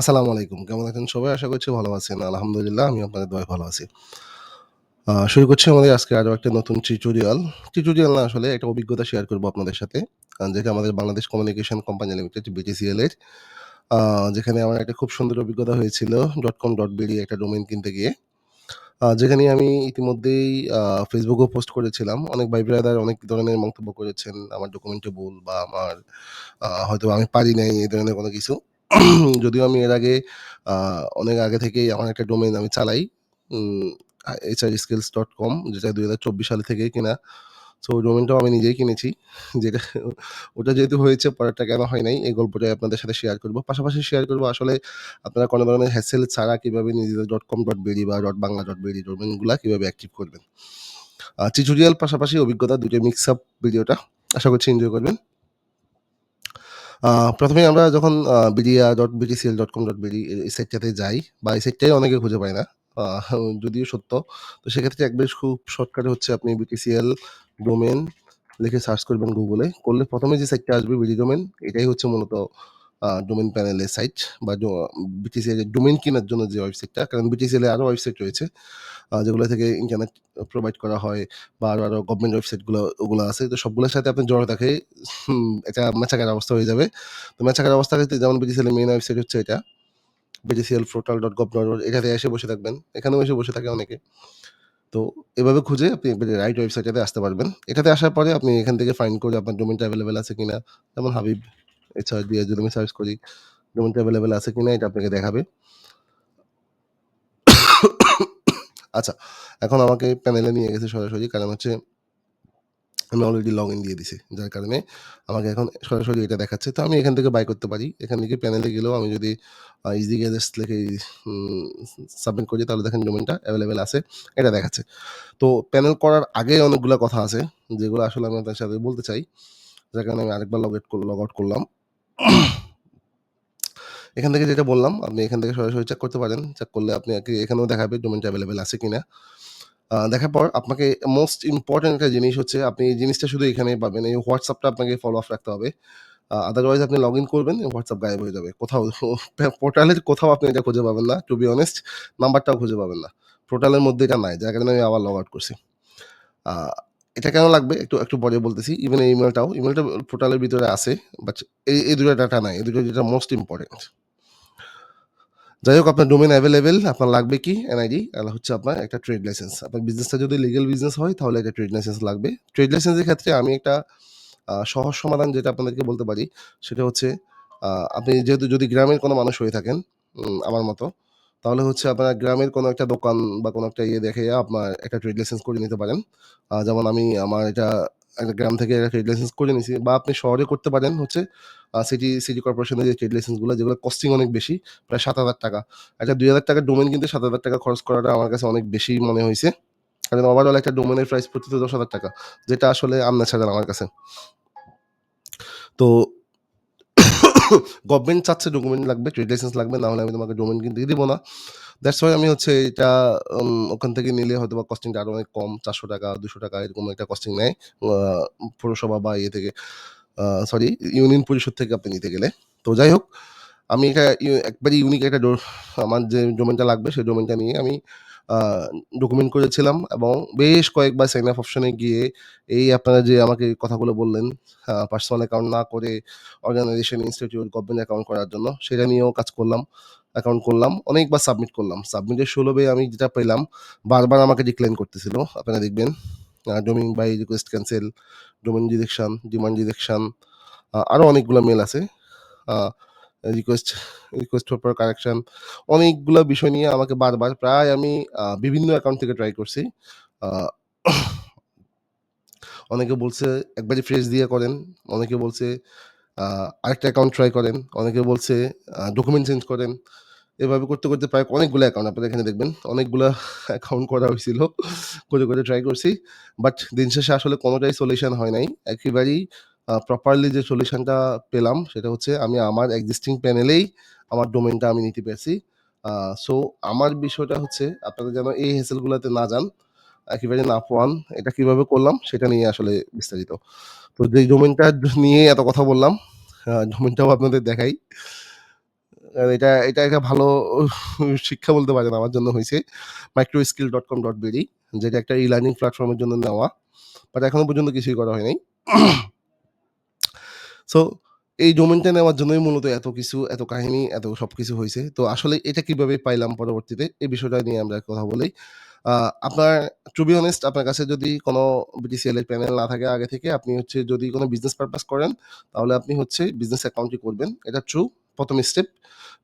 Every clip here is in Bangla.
আসসালামু আলাইকুম। কেমন আছেন সবাই? আশা করছি ভালো আছেন। আলহামদুলিল্লাহ আমি আপনাদের দোয়ায় ভালো আছি। শুরু করছি আমাদের আজকে আরও একটা নতুন টিউটোরিয়াল। টিউটোরিয়াল না আসলে একটা অভিজ্ঞতা শেয়ার করব আপনাদের সাথে। যেটা আমাদের Bangladesh communication company limited BTCL এর। যেখানে আমার একটা খুব সুন্দর অভিজ্ঞতা হয়েছিল .com.bd একটা ডোমেন কিনতে গিয়ে। যেখানে আমি ইতিমধ্যেই ফেসবুকেও পোস্ট করেছিলাম। অনেক ভাই ব্রাদার অনেক ধরনের মন্তব্য করেছেন। আমার ডকুমেন্টে ভুল বা আমার হয়তো আমি পারি নাই, এই ধরনের কোনো কিছু। যদিও আমি এর আগে অনেক আগে থেকেই আমার একটা ডোমেন আমি চালাই। উম ডট কম যেটা ২০২৪ সাল থেকেই কেনা। সো ডোমেনটাও আমি নিজেই কিনেছি। যেটা, ওটা যেহেতু হয়েছে, পরেরটা কেন হয় নাই, এই গল্পটাই আপনাদের সাথে শেয়ার করব। পাশাপাশি শেয়ার করব, আসলে আপনারা কোনো ধরনের হ্যাসেল ছাড়া কীভাবে নিজেদের .com.bd বা .bangla.bd ডোমেনগুলো কীভাবে অ্যাক্টিভ করবেন। টিউটোরিয়াল পাশাপাশি অভিজ্ঞতা ২ টা মিক্স আপ ভিডিওটা। আশা করছি এনজয় করবেন। আ ১ম এই আমরা ডট কম ডট বিডি এই সাইটটাতে যাই, বা এই সাইটটাই অনেকে খুঁজে পায় না। যদিও সত্য। তো সেক্ষেত্রে একবারে খুব শর্টকাটে হচ্ছে আপনি বিটিসিএল ডোমেন লিখে সার্চ করবেন গুগলে। করলে প্রথমে যে সাইটটা আসবে বিডি ডোমেন এটাই হচ্ছে মূলত আ ডোমেইন প্যানেলের সাইট বা বিটিসিএল এর ডোমেইন কেনার জন্য যে ওয়েবসাইটটা। কারণ বিটিসিএল এর আরও ওয়েবসাইট রয়েছে। যেগুলো থেকে ইন্টারনেট প্রোভাইড করা হয় বা আরও, আরও গভর্নমেন্ট ওয়েবসাইটগুলো ওগুলো আছে। তো সবগুলোর সাথে আপনি জড়িত থাকে এটা ম্যাচাকার অবস্থা হয়ে যাবে। তো ম্যাচাকার অবস্থা যেমন বিটিসিএল এর মেইন ওয়েবসাইট হচ্ছে এটা। btclportal.gov.in এটাতে এসে বসে থাকবেন। এখানেও এসে বসে থাকে অনেকে। তো এভাবে খুঁজে আপনি রাইট ওয়েবসাইটটাতে আসতে পারবেন। এটাতে আসার পরে আপনি এখান থেকে ফাইন্ড করে আপনার ডোমেইনটা এভেইলেবল আছে কিনা। যেমন হাবিব এছাড়া দিয়ে যদি আমি সার্চ করি ডোমেইনটা এভেইলেবল আছে কিনা এটা আপনাকে দেখাবে। আচ্ছা, এখন আমাকে প্যানেলে নিয়ে গেছে সরাসরি কারণ হচ্ছে আমি অলরেডি লগইন দিয়ে দিছি। যার কারণে আমাকে এখন সরাসরি এটা দেখাচ্ছে। তো আমি এখান থেকে বাই করতে পারি। এখান থেকে প্যানেলে গেলেও আমি যদি ইজি গ্যাজেটস লিখে সাবমিট করি তাহলে দেখেন ডোমেইনটা এভেইলেবল আছে। এটা দেখাচ্ছে। তো প্যানেল করার আগে অনেকগুলা কথা আছে যেগুলো আসলে আমি আপনার সাথে বলতে চাই। যার কারণে আমি আরেকবার লগ আউট লগ আউট করলাম। এখান থেকে যেটা বললাম, আপনি এখান থেকে সরাসরি চেক করতে পারেন। চেক করলে আপনি এখানেও দেখাবে ডোমেইনটা অ্যাভেলেবেল আছে কিনা। দেখার পর আপনাকে মোস্ট ইম্পোর্টেন্ট একটা জিনিস হচ্ছে, আপনি এই জিনিসটা শুধু এখানেই পাবেন। এই হোয়াটসঅ্যাপটা আপনাকে ফলো অফ রাখতে হবে। আদারওয়াইজ আপনি লগইন করবেন হোয়াটসঅ্যাপ গায়েব হয়ে যাবে। কোথাও পোর্টালের কোথাও আপনি এটা খুঁজে পাবেন না। টু বি অনেস্ট নাম্বারটাও খুঁজে পাবেন না। পোর্টালের মধ্যে এটা নাই। যার কারণে আমি আবার লগ আউট করছি। এটা কেন লাগবে একটু, একটু পরে বলতেছি। ইভেন এই ইমেলটাও ইমেলটা পোর্টালের ভিতরে আছে। বাট এই, এই ২ টা ডাটা নাই। এই ২ টা যেটা মোস্ট ইম্পোর্টেন্ট। যাই হোক আপনার ডোমেন অ্যাভেলেবেল আপনার লাগবে কি? এনআইডি আর হচ্ছে আপনার একটা ট্রেড লাইসেন্স। আপনার বিজনেসটা যদি লিগেল বিজনেস হয় তাহলে একটা ট্রেড লাইসেন্স লাগবে। ট্রেড লাইসেন্সের ক্ষেত্রে আমি একটা সহজ সমাধান যেটা আপনাদেরকে বলতে পারি সেটা হচ্ছে আপনি যেহেতু যদি গ্রামের কোনো মানুষ হয়ে থাকেন আমার মতো তাহলে হচ্ছে আপনার গ্রামের কোনো একটা দোকান বা কোনো একটা ইয়ে দেখে আপনার একটা ট্রেড লাইসেন্স করে নিতে পারেন। যেমন আমি আমার এটা একটা গ্রাম থেকে একটা ট্রেড লাইসেন্স করে নিয়েছি বা আপনি শহরে করতে পারেন হচ্ছে সিটি, সিটি কর্পোরেশনের যে ট্রেড লাইসেন্সগুলো যেগুলো কস্টিং অনেক বেশি প্রায় ৳৭,০০০ একটা ৳২,০০০ র ডোমেইন কিনতে ৳৭,০০০ খরচ করাটা আমার কাছে অনেক বেশি মনে হয়েছে কারণ ওভারঅল একটা ডোমেনের প্রাইস পড়তেছে ৳১০,০০০ যেটা আসলে আনন্যাচারাল আমার কাছে। তো গভর্নমেন্ট চাচ্ছে ডকুমেন্ট লাগবে, ট্রেড লাইসেন্স লাগবে। না হলে আমি তোমাকে ডোমেইন কিনতে দিব না। দ্যাটস ওয়াই আমি হচ্ছে এটা ওখান থেকে নিলে হয়তো বা কস্টিংটা আরও অনেক কম ৳৪০০ ৳২০০ এরকম একটা কস্টিং নেয়। পৌরসভা বা ইয়ে থেকে সরি ইউনিয়ন পরিষদ থেকে আপনি নিতে গেলে। তো যাই হোক আমি এটা ইউ একবারে ইউনিক একটা আমার যে ডোমেনটা লাগবে সেই ডোমেনটা নিয়ে আমি ডকুমেন্ট করেছিলাম এবং বেশ কয়েকবার সাইন আপ অপশনে গিয়ে এই আপনারা যে আমাকে কথাগুলো বললেন পার্সোনাল অ্যাকাউন্ট না করে অর্গানাইজেশন, ইনস্টিটিউট, গভর্নমেন্ট অ্যাকাউন্ট করার জন্য সেটা নিয়েও কাজ করলাম। অ্যাকাউন্ট করলাম। অনেকবার সাবমিট করলাম। সাবমিটের সুলভে আমি যেটা পেলাম বারবার আমাকে ডিক্লাইন করতেছিল। আপনারা দেখবেন আ domain buy request cancel domain rejection, demand rejection আরও অনেকগুলো মেল আছে। রিকোয়েস্ট, রিকোয়েস্ট ফর কারেকশন অনেকগুলো বিষয় নিয়ে আমাকে বারবার প্রায় আমি বিভিন্ন অ্যাকাউন্ট থেকে ট্রাই করছি। অনেকে বলছে একবারই ফ্রেশ দিয়ে করেন। অনেকে বলছে আরেকটা অ্যাকাউন্ট ট্রাই করেন। অনেকে বলছে ডকুমেন্ট চেঞ্জ করেন। এভাবে করতে, করতে প্রায় অনেকগুলো অ্যাকাউন্ট আপনারা এখানে দেখবেন। অনেকগুলো অ্যাকাউন্ট করা হয়েছিল করে, করে ট্রাই করছি। বাট দিন শেষে আসলে কোনোটাই সলিউশন হয় নাই। একেবারেই প্রপারলি যে সলিউশনটা পেলাম সেটা হচ্ছে আমি আমার এক্সিস্টিং প্যানেলেই আমার ডোমেনটা আমি নিতে পেরেছি। সো আমার বিষয়টা হচ্ছে আপনারা যেন এই হেসেলগুলোতে না যান। একেবারে না পোয়ান। এটা কীভাবে করলাম সেটা নিয়ে আসলে বিস্তারিত। তো যেই ডোমেনটা নিয়ে এত কথা বললাম, ডোমেনটাও আপনাদের দেখাই। এটা এটা একটা ভালো শিক্ষা বলতে পারেন আমার জন্য হইছে। microskill.com.bd যেটা একটা ই-লার্নিং প্ল্যাটফর্ম এর জন্য নেওয়া। বাট এখনও পর্যন্ত কিছুই করা হয় নাই। সো এই ডোমেনটা নেওয়ার জন্যই মূলত এত কিছু, এত কাহিনী, এত সব কিছু হয়েছে তো আসলে এটা কীভাবে পাইলাম পরবর্তীতে এই বিষয়টা নিয়ে আমরা কথা বলি। আপনার টু বি অনেস্ট আপনার কাছে যদি কোনো বিটিসিএল এর প্যানেল না থাকে আগে থেকে আপনি হচ্ছে যদি কোনো বিজনেস পারপাস করেন তাহলে আপনি হচ্ছে বিজনেস অ্যাকাউন্টই করবেন। এটা ট্রু প্রথম স্টেপ।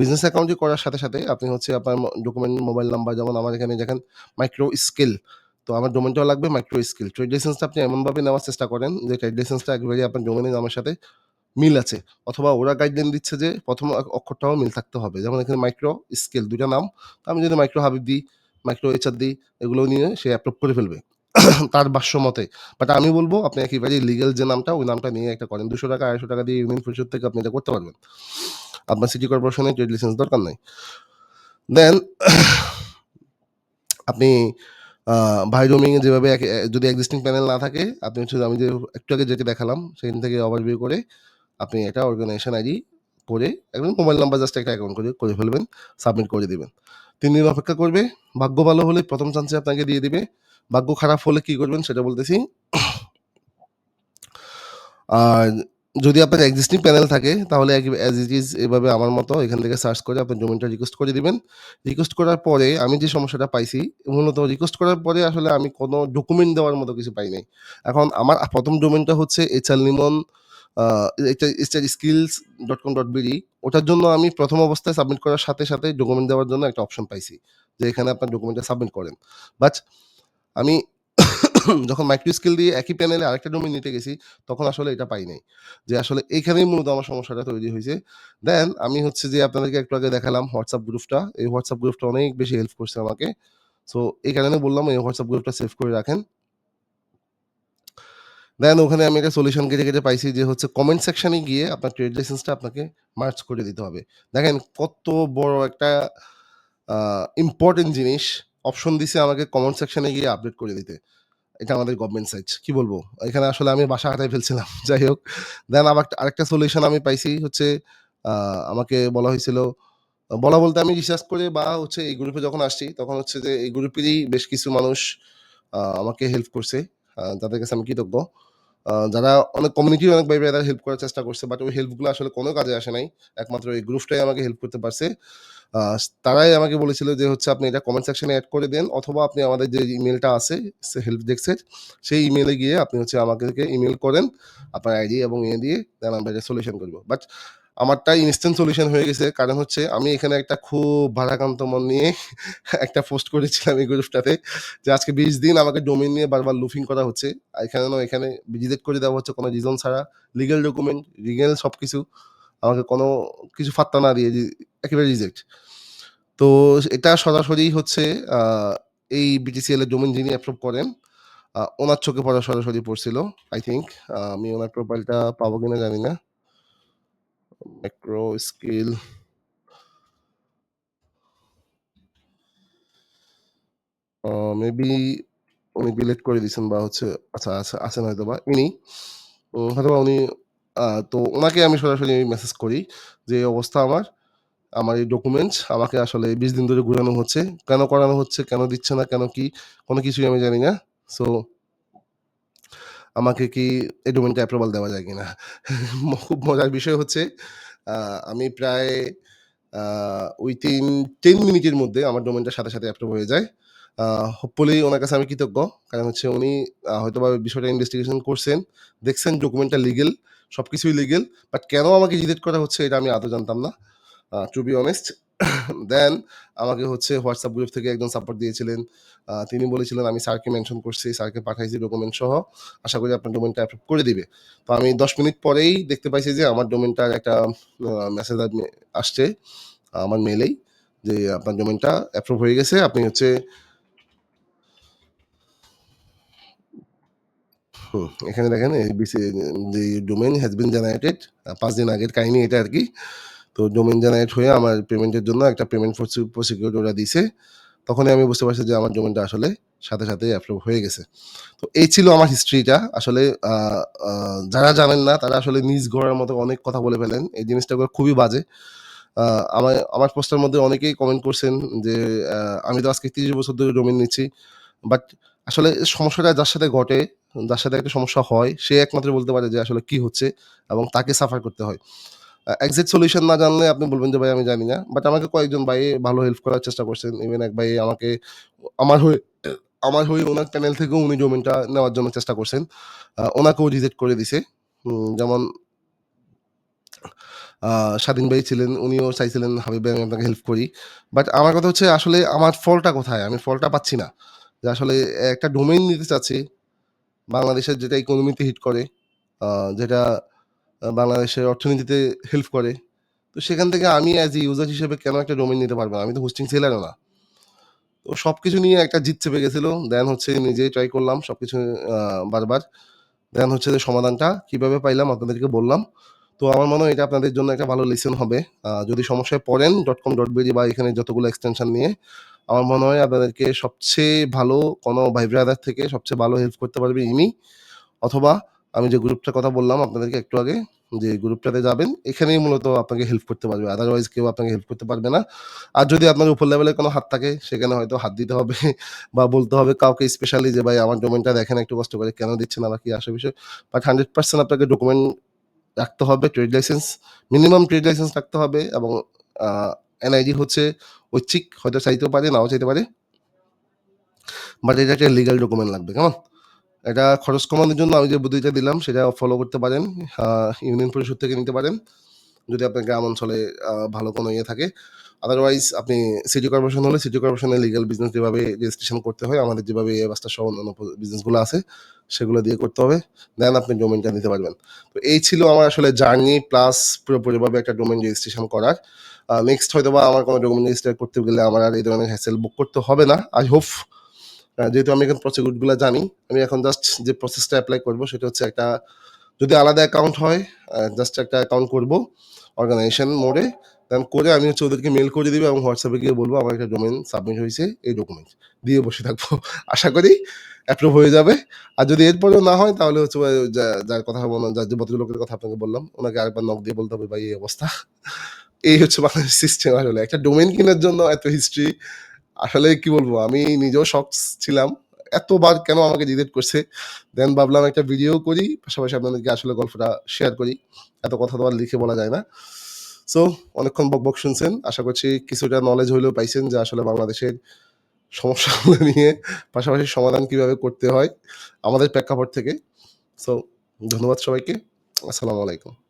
বিজনেস অ্যাকাউন্টই করার সাথে, সাথে আপনি হচ্ছে আপনার ডকুমেন্ট, মোবাইল নাম্বার যেমন আমার এখানে দেখেন মাইক্রো স্কিল তো আমার ডোমেইনটাও লাগবে মাইক্রো স্কিল। ট্রেড লাইসেন্সটা আপনি এমনভাবে নেওয়ার চেষ্টা করেন যে ট্রেড লাইসেন্সটা একেবারেই আপনার ডোমেইনের নামের সাথে মিল আছে। অথবা ওরা গাইডলাইন দিচ্ছে যে প্রথম অক্ষরটাও মিল থাকতে হবে। যেমন এখানে মাইক্রো স্কেল ২ টা নাম। তো আমি যদি মাইক্রো হাবিব দিই, মাইক্রো এইচআর দিই এগুলো নিয়ে সে অ্যাপ্রুভ করে ফেলবে। তার ভাষ্য মতে। বাট আমি বলব আপনি একেবারেই লিগ্যাল যে নামটা ওই নামটা নিয়ে একটা করেন। ৳২০০ ৳২৫০ দিয়ে ইউনিয়ন পরিষদ থেকে আপনি এটা করতে পারবেন। আপনার সিটি কর্পোরেশনের ট্রেড লাইসেন্স দরকার নাই। দেন আপনি ভাই এ যেভাবে যদি এক্সিস্টিং প্যানেল না থাকে আপনি হচ্ছে আমি যে একটু আগে যেটা দেখালাম সেখান থেকে ওভারভিউ করে আপনি এটা অর্গানাইজেশন আইডি করে একদম মোবাইল নাম্বার জাস্ট একটা অ্যাকাউন্ট করে করে ফেলবেন। সাবমিট করে দেবেন তিন দিন অপেক্ষা করবে। ভাগ্য ভালো হলে প্রথম চান্সে আপনাকে দিয়ে দিবে। ভাগ্য খারাপ হলে কি করবেন সেটা বলতেছি। আর যদি আপনার এক্সিস্টিং প্যানেল থাকে, তাহলে অ্যাজ ইট ইজ এভাবে আমার মতো এখান থেকে সার্চ করে আপনার ডোমেইনটা রিকোয়েস্ট করে দিবেন। রিকোয়েস্ট করার পরে আমি যে সমস্যাটা পাইছি, মূলত রিকোয়েস্ট করার পরে আসলে আমি কোনো ডকুমেন্ট দেওয়ার মতো কিছু পাই নাই। এখন আমার ১ম ডোমেইনটা হচ্ছে এইচআর লিমন আ এটা এইচআর skills.com.bd ওটার জন্য আমি ১ম অবস্থায় সাবমিট করার সাথে, সাথে ডকুমেন্ট দেওয়ার জন্য একটা অপশন পাইছি। যে এখানে আপনার ডকুমেন্টটা সাবমিট করেন। বাট আমি যখন মাইক্রো স্কিল দিয়ে একই প্যানেলে আরেকটা ডোমেইন নিতে গেছি তখন আসলে এটা পাই নাই। যে আসলে এইখানেই মূলত আমার সমস্যাটা তৈরি হইছে। দেন আমি হচ্ছে যে আপনাদেরকে একটু আগে দেখালাম WhatsApp গ্রুপটা। এই WhatsApp গ্রুপটা অনেক বেশি হেল্প করছে আমাকে। সো এই কারণে বললাম এই WhatsApp গ্রুপটা সেভ করে রাখেন। দেন ওখানে আমি একটা সলিউশন কেটে, কেটে পাইছি যে হচ্ছে কমেন্ট সেকশনে গিয়ে আপনার ট্রেড লাইসেন্সটা আপনাকে মার্চ করে দিতে হবে। দেখেন কত বড় একটা ইম্পর্টেন্ট জিনিস অপশন দিছে আমাকে কমেন্ট সেকশনে গিয়ে আপডেট করে দিতে। এটা আমাদের গভর্নমেন্ট সাইট। কি বলব এখানে আসলে আমি বাসা হারাই ফেলছিলাম। যাই হোক। দেন আবার আরেকটা সলিউশন আমি পাইছি হচ্ছে আমাকে বলা হয়েছিল বলা বলতে আমি রিসার্চ করে বা হচ্ছে এই গ্রুপে যখন আসছি তখন হচ্ছে যে এই গ্রুপেরই বেশ কিছু মানুষ আমাকে হেল্প করছে। তাদের কাছে আমি কৃতজ্ঞ। যারা অনেক কমিউনিটি অনেক ভাই তারা হেল্প করার চেষ্টা করছে। বাট ওই হেল্পগুলো আসলে কোনো কাজে আসে নাই। একমাত্র এই গ্রুপটাই আমাকে হেল্প করতে পারছে। তারাই আমাকে বলেছিল যে হচ্ছে আপনি এটা কমেন্ট সেকশনে অ্যাড করে দেন, অথবা আপনি আমাদের যে ইমেলটা আছে, সে হেল্প ডেস্কের সেই ইমেলে গিয়ে আপনি হচ্ছে আমাকে ইমেল করেন। আপনার আইডি এবং এ দিয়ে দেন আমরা এটা সলিউশন করব বাট আমারটা ইনস্ট্যান্ট সলিউশন হয়ে গেছে। কারণ হচ্ছে আমি এখানে একটা খুব ভারাক্রান্ত মন নিয়ে একটা পোস্ট করেছিলাম এই গ্রুপটাতে যে আজকে ২০ দিন আমাকে ডোমেইন নিয়ে বারবার লুফিং করা হচ্ছে। এখানে এখানে রিজেক্ট করে দেওয়া হচ্ছে কোনো রিজন ছাড়া। লিগেল ডকুমেন্ট, লিগেল সব কিছু আমাকে কোনো কিছু ফাত্তা না দিয়ে একেবারে রিজেক্ট। তো এটা সরাসরি হচ্ছে এই বিটিসিএল এর ডোমেইন যিনি অ্যাপ্রুভ করেন ওনার চোখে পড়া সরাসরি পড়ছিল। আই থিঙ্ক আমি ওনার প্রোফাইলটা পাবো কিনা জানি না। মাইক্রো স্কিল মেবি উনি ডিলিট করে দিয়েছেন বা হচ্ছে আচ্ছা, আচ্ছা আছেন হয়তো বা ইনি। উম হয়তোবা উনি তো ওনাকে আমি সরাসরি মেসেজ করি যে অবস্থা আমার। আমার এই ডকুমেন্টস আমাকে আসলে ২০ দিন ধরে ঘুরানো হচ্ছে। কেন করানো হচ্ছে, কেন দিচ্ছে না, কেন কি? কোনো কিছুই আমি জানি না। সো আমাকে কি এই ডোমেইনটা অ্যাপ্রুভাল দেওয়া যায় কিনা? খুব মজার বিষয় হচ্ছে আমি প্রায় উইথিন টেন মিনিটের মধ্যে আমার ডোমেইনটা সাথে, সাথে অ্যাপ্রুভ হয়ে যায়। হোপফুলি উনার কাছে আমি কৃতজ্ঞ। কারণ হচ্ছে উনি আ হয়তোবা বিষয়টা ইনভেস্টিগেশন করছেন। দেখছেন ডকুমেন্টটা লিগেল সব কিছুই লিগেল বাট কেন আমাকে রিজেক্ট করা হচ্ছে এটা আমি আদৌ জানতাম না। টু বি অনেস্ট দেন আমাকে হচ্ছে হোয়াটসঅ্যাপ গ্রুপ থেকে একজন সাপোর্ট দিয়েছিলেন। তিনি বলেছিলেন আমি স্যারকে মেনশন করছি, স্যারকে পাঠাইছি ডকুমেন্ট সহ। আশা করি আপনার ডোমেইনটা অ্যাপ্রুভ করে দিবে। তো আমি ১০ মিনিট পরেই দেখতে পাইছি যে আমার ডোমেইনটার একটা মেসেজ আসছে আমার মেইলেই যে আপনার ডোমেইনটা অ্যাপ্রুভ হয়ে গেছে। আপনি হচ্ছে এখানে দেখেন domain has been generated আ ৫ দিন আগের কাহিনী এটা আরকি। তো ডোমেইন জেনারেট হয়ে আমার পেমেন্টের জন্য একটা পেমেন্ট প্রসি প্রসিকিউর ওরা দিছে। তখনই আমি বুঝতে পারছি যে আমার ডোমেইনটা আসলে সাথে, সাথে অ্যাপ্রুভ হয়ে গেছে। তো এই ছিল আমার হিস্ট্রিটা। আসলে যারা জানেন না তারা আসলে নিজ গড়ার মতো অনেক কথা বলে ফেলেন। এই জিনিসটা খুবই বাজে। আ আ আমার পোস্টের মধ্যে অনেকেই কমেন্ট করছেন যে আমি তো আজকে ৩০ বছর ধরে ডোমেইন নিচ্ছি। বাট আসলে সমস্যাটা যার সাথে ঘটে, যার সাথে একটা সমস্যা হয় সে একমাত্র বলতে পারে যে আসলে কি হচ্ছে এবং তাকে সাফার করতে হয়। আ এক্সাক্ট সলিউশন না জানলে আপনি বলবেন যে ভাই আমি জানি না। বাট আমাকে কয়েকজন ভাই ভালো হেল্প করার চেষ্টা করছেন। ইভেন এক ভাই আমাকে আমার হয়ে আমার হয়ে ওনার চ্যানেল থেকেও উনি ডোমেইনটা নেওয়ার জন্য চেষ্টা করছেন। ওনাকেও রিজেক্ট করে দিছে। যেমন স্বাধীন ভাই ছিলেন, উনিও চাইছিলেন হাবিব ভাই আমি আপনাকে হেল্প করি। বাট আমার কথা হচ্ছে আসলে আমার ফলটা কোথায়? আমি ফলটা পাচ্ছি না। যে আসলে একটা ডোমেইন নিতে চাচ্ছি, বাংলাদেশের যেটা ইকোনমিতে হিট করে, যেটা বাংলাদেশের অর্থনীতিতে হেল্প করে। তো সেখান থেকে আমি অ্যাজ এ ইউজার হিসেবে কেন একটা ডোমেইন নিতে পারব না? আমি তো হোস্টিং সেলারও না। তো সব কিছু নিয়ে একটা জিত চেপে গেছিল। দেন হচ্ছে নিজেই ট্রাই করলাম সবকিছু আ বারবার। দেন হচ্ছে যে সমাধানটা কীভাবে পাইলাম আপনাদেরকে বললাম। তো আমার মনে হয় এটা আপনাদের জন্য একটা ভালো লেসন হবে। যদি সমস্যায় পড়েন ডট কম ডট .com.bd বা এখানে যতগুলো এক্সটেনশন নিয়ে, আমার মনে হয় আপনাদেরকে সবচেয়ে ভালো কোনো ভাই ব্রাদার থেকে সবচেয়ে ভালো হেল্প করতে পারবে ইনি। অথবা আমি যে গ্রুপটার কথা বললাম আপনাদেরকে একটু আগে যে গ্রুপটাতে যাবেন এখানেই মূলত আপনাকে হেল্প করতে পারবে। আদারওয়াইজ কেউ আপনাকে হেল্প করতে পারবে না। আর যদি আপনার উপর লেভেলের কোনো হাত থাকে সেখানে হয়তো হাত দিতে হবে বা বলতে হবে কাউকে স্পেশালি যে ভাই আমার ডোমেইনটা দেখেন একটু কষ্ট করে কেন দিচ্ছেন না কি আসে বিষয়। বাট 100% আপনাকে ডকুমেন্ট রাখতে হবে, trade licence, minimum trade licence রাখতে হবে এবং এনআইডি হচ্ছে ঐচ্ছিক হয়তো চাইতেও পারে, নাও চাইতে পারে। বাট এটা একটা লিগ্যাল ডকুমেন্ট লাগবে, কেমন? এটা খরচ কমানোর জন্য আমি যে বুদ্ধিটা দিলাম, সেটা ফলো করতে পারেন। ইউনিয়ন পরিষদ থেকে নিতে পারেন। যদি আপনার গ্রাম অঞ্চলে ভালো কোনো ইয়ে থাকে। আদারওয়াইজ আপনি সিটি কর্পোরেশন হলে সিটি কর্পোরেশনের লিগ্যাল বিজনেস যেভাবে রেজিস্ট্রেশন করতে হয়, আমাদের যেভাবে এ বাস্তা সহ অন্যান্য বিজনেসগুলো আছে, সেগুলো দিয়ে করতে হবে। দেন আপনি ডোমেনটা নিতে পারবেন। তো এই ছিল আমার আসলে জার্নি প্লাস পুরোপুরিভাবে একটা ডোমেন রেজিস্ট্রেশন করার। আ হয়তো বা আমার কোনো ডোমেন রেজিস্টার করতে গেলে আমার আর এই ধরনের হ্যাসেল বুক করতে হবে না। আই হোপ যেহেতু আমি এখন প্রসিডিউরগুলা জানি, আমি এখন জাস্ট যে প্রসেসটা অ্যাপ্লাই করব সেটা হচ্ছে একটা যদি আলাদা অ্যাকাউন্ট হয় জাস্ট একটা অ্যাকাউন্ট করব অর্গানাইজেশন মোডে। দেন করে আমি হচ্ছে ওদেরকে মেল করে দিবো এবং হোয়াটসঅ্যাপে গিয়ে বলব আমার একটা ডোমেন সাবমিট হয়েছে এই ডকুমেন্ট দিয়ে বসে থাকব। আশা করি অ্যাপ্রুভ হয়ে যাবে। আর যদি এরপরেও না হয় তাহলে হচ্ছে যার কথা বললাম যার যে ভদ্রলোকের কথা আপনাকে বললাম ওনাকে আরেকবার নক দিয়ে বলতে হবে ভাই এই অবস্থা। এই হচ্ছে বাংলাদেশ সিস্টেম আসলে। একটা ডোমেন কেনার জন্য এত হিস্ট্রি আসলে কি বলব, আমি নিজেও শখ ছিলাম। এতবার কেন আমাকে রিজেক্ট করছে। দেন ভাবলাম একটা ভিডিও করি। পাশাপাশি আপনাদেরকে আসলে গল্পটা শেয়ার করি। এত কথা তো আর লিখে বলা যায় না। সো অনেকক্ষণ বকবক শুনছেন। আশা করছি কিছুটা নলেজ হইলেও পাইছেন যে আসলে বাংলাদেশের সমস্যাগুলো নিয়ে পাশাপাশি সমাধান কীভাবে করতে হয় আমাদের প্রেক্ষাপট থেকে। সো ধন্যবাদ সবাইকে। আসসালামু আলাইকুম।